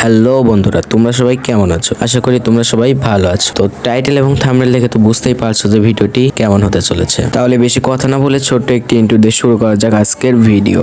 Hello বন্ধুরা, তোমরা সবাই কেমন আছো? আশা করি তোমরা সবাই ভালো আছো। তো টাইটেল এবং থামরেল দেখে তো বুঝতেই পারছ যে ভিডিওটি কেমন হতে চলেছে। তাহলে বেশি কথা না বলে ছোট্ট একটি ইন্টু দিয়ে শুরু করা যাক আজকের ভিডিও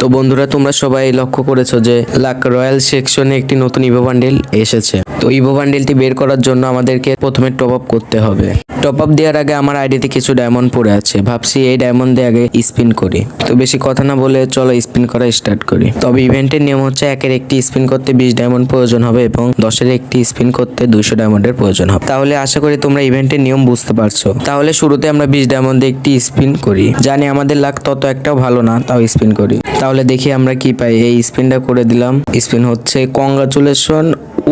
তো বন্ধুরা, তোমরা সবাই লক্ষ্য করেছ যে লাক রয়্যাল সেকশনে একটি নতুন ইভো বান্ডেল এসেছে। তো ইভো বান্ডেলটি বের করার জন্য আমাদেরকে প্রথমে টপ আপ করতে হবে। টপ আপ দেওয়ার আগে আমার আইডিতে কিছু ডায়মন্ড পড়ে আছে। ভাবছি এই ডায়মন্ড দিয়ে আগে স্পিন করি। তো বেশি কথা না বলে চলো স্পিন করা স্টার্ট করি। তবে ইভেন্টের নিয়ম হচ্ছে একের একটি স্পিন করতে বিশ ডায়মন্ড প্রয়োজন হবে এবং দশের একটি স্পিন করতে দুইশো ডায়মন্ডের প্রয়োজন হবে। তাহলে আশা করি তোমরা ইভেন্টের নিয়ম বুঝতে পারছ। তাহলে শুরুতে আমরা বিশ ডায়মন্ডে একটি স্পিন করি। জানি আমাদের লাক তত একটাও ভালো না, তাও স্পিন করি। তাহলে দেখি আমরা কি পাই। এই স্পিনটা করে দিলাম। স্পিন হচ্ছে কংগ্রাচুলেশন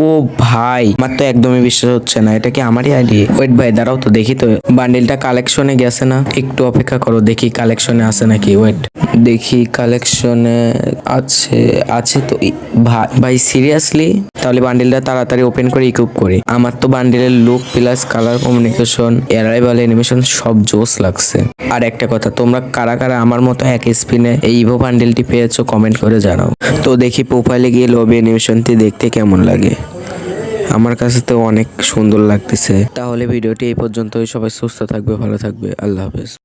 ও ভাই আমার তো একদমই বিশ্বাস হচ্ছে না। এটা কি আমারই আইডি ওয়েট ভাই, দাঁড়াও তো দেখি তো। বান্ডিলটা কালেকশনে গেছে না? একটু অপেক্ষা করো, দেখি কালেকশনে আছে নাকি। ওয়েট দেখি কালেকশনে আছে আছে তো ভাই সিরিয়াসলি তাহলে বান্ডিলটা তাড়াতাড়ি ওপেন করে ইকুইপ করি। আমার তো বান্ডিলের look plus colour communication arrival animation সব জোস লাগছে। আর একটা কথা, তোমরা কারা কারা আমার মতো এক স্পিনে এই ইভো বান্ডেলটি পেয়েছ কমেন্ট করে জানাও। তো দেখি প্রোফাইলে গিয়ে লবি অ্যানিমেশনটি দেখতে কেমন লাগে। আমার কাছে তো অনেক সুন্দর লাগতেছে। তাহলে ভিডিওটি এই পর্যন্তই। সবাই সুস্থ থাকবে, ভালো থাকবে। আল্লাহ হাফেজ।